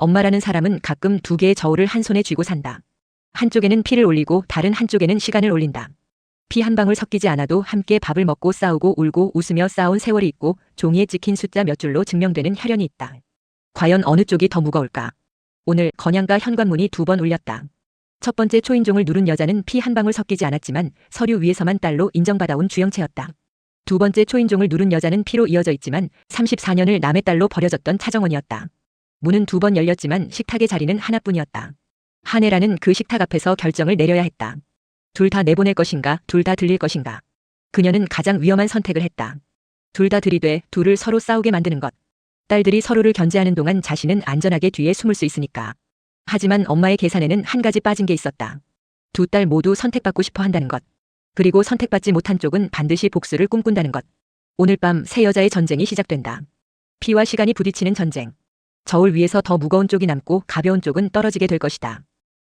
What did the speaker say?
엄마라는 사람은 가끔 두 개의 저울을 한 손에 쥐고 산다. 한쪽에는 피를 올리고 다른 한쪽에는 시간을 올린다. 피 한 방울 섞이지 않아도 함께 밥을 먹고 싸우고 울고 웃으며 싸운 세월이 있고 종이에 찍힌 숫자 몇 줄로 증명되는 혈연이 있다. 과연 어느 쪽이 더 무거울까? 오늘 건양가 현관문이 두 번 울렸다. 첫 번째 초인종을 누른 여자는 피 한 방울 섞이지 않았지만 서류 위에서만 딸로 인정받아온 주영채였다. 두 번째 초인종을 누른 여자는 피로 이어져 있지만 34년을 남의 딸로 버려졌던 차정원이었다. 문은 두 번 열렸지만 식탁의 자리는 하나뿐이었다. 한혜라는 그 식탁 앞에서 결정을 내려야 했다. 둘 다 내보낼 것인가, 둘 다 들릴 것인가. 그녀는 가장 위험한 선택을 했다. 둘 다 들이돼 둘을 서로 싸우게 만드는 것. 딸들이 서로를 견제하는 동안 자신은 안전하게 뒤에 숨을 수 있으니까. 하지만 엄마의 계산에는 한 가지 빠진 게 있었다. 두 딸 모두 선택받고 싶어 한다는 것. 그리고 선택받지 못한 쪽은 반드시 복수를 꿈꾼다는 것. 오늘 밤 세 여자의 전쟁이 시작된다. 피와 시간이 부딪히는 전쟁. 저울 위에서 더 무거운 쪽이 남고 가벼운 쪽은 떨어지게 될 것이다.